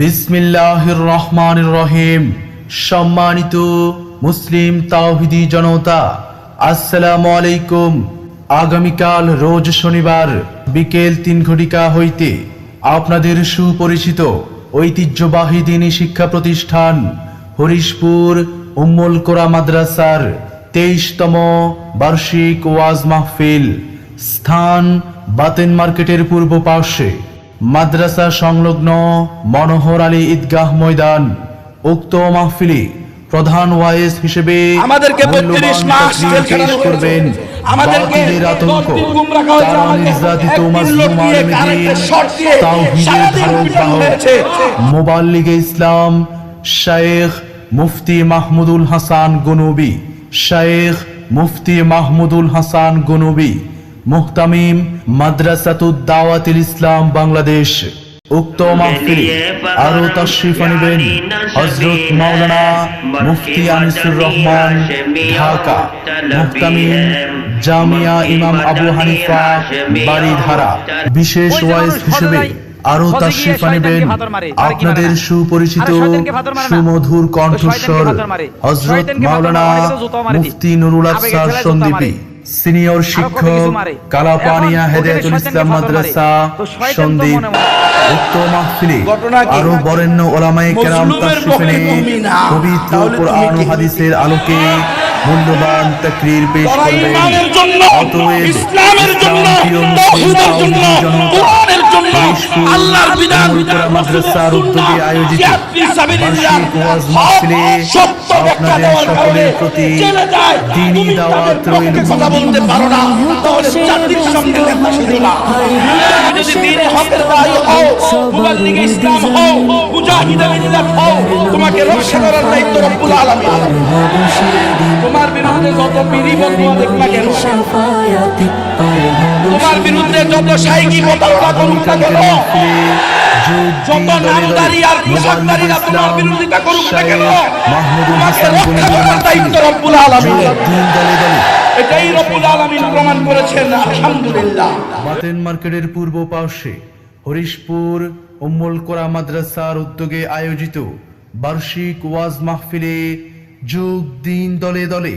বিসমিল্লাহির রহমানির রহিম সম্মানিত মুসলিম তাওহিদি জনতা আসসালামু আলাইকুম আগামীকাল রোজ শনিবার বিকেল তিন ঘটিকা হইতে আপনাদের সুপরিচিত ঐতিহ্যবাহী দিনী শিক্ষা প্রতিষ্ঠান হরিশপুর উম্মুল কোরা মাদ্রাসার তেইশতম বার্ষিক ওয়াজ মাহফিল স্থান বাতেন মার্কেটের পূর্ব পার্শ্বে। মাদ্রাসা সংলগ্ন মনোহর আলী ঈদগাহ ময়দান উক্ত মাহফিলে প্রধান ওয়াইস হিসেবে আমাদেরকে মূল্যবান 32 মাস জেল খাটানো করবেন। আমাদেরকে বাতিলের আতঙ্ক। 10 দিন গুম রাখা হয়েছে তারা আমাকে নির্যাতিত একদিন মাজলুম লোক দিয়ে আলমীদের কারেন্টের দিয়ে তাওহীদের ধারক বাহক মোবাল্লিগে ইসলাম শায়েখ মুফতি মাহমুদুল হাসান গনবী শায়েখ মুফতি মাহমুদুল হাসান গনবী মুহতামিম মাদ্রাসাতুদ দাওয়াতিল ইসলাম বাংলাদেশ উক্ত মাহফিলে আরও তশরিফ আনিবেন হযরত মাওলানা মুফতি আনিসুর রহমান ঢাকা। মুহতামিম জামিয়া ইমাম আবু হানিফা বাড়িধারা বিশেষ ওয়াইজ হিসেবে আরও তাশরিফ আনিবেন আপনাদের সুপরিচিত সুমধুর কণ্ঠস্বর হজরত মাওলানা মুফতি নুরুল আফসার সন্দীপী। সিনিয়র শিক্ষক কালাপানিয়া হেদায়তুল ইসলাম মাদ্রাসা সন্দীপ উক্ত মাহফিলে আরও বরেণ্য ওলামায়ে কেরাম তাশরিফ এনে। পবিত্র কোরআন ও হাদিসের আলোকে মূল্যবান তাকরীর পেশ করবেন। অতএব ইসলামের জন্য তাওহীদের জন্য আল্লাহর বিধান। মাদ্রাসার উদ্যোগে আয়োজিত বার্ষিক ওয়াজ মাহফিলে সত্য ব্যাখ্যা আপনাদের দেওয়ার সকলের কারণে প্রতি জেলে যায়। দিনী তুমি দাওয়াত রইল। কথা বলতে পারো না। তাহলে চাকরির সঙ্গে দেখা ছিল না। যদি দিনে হকের দায়ী হও মুবাল্লিগে ইসলাম হও হও তোমাকে রক্ষা করার দায়িত্ব রব্বুল আলামিন। তোমার বিরুদ্ধে যত দেখ না কেন, তোমার বিরুদ্ধে যত করুক না কেন, যত নামদারি আর তোমার বিরোধিতা করুক না কেন, তোমাকে রক্ষা করার দায়িত্ব রব্বুল আলামিন। এটাই রব্বুল আলামিন প্রমাণ করেছেন, আলহামদুলিল্লাহ। বাতেন মার্কেটের পূর্ব পার্শ্বে হরিশপুর উম্মুল কোরা মাদ্রাসার উদ্যোগে আয়োজিত বার্ষিক ওয়াজ মাহফিলে যোগ দিন দলে দলে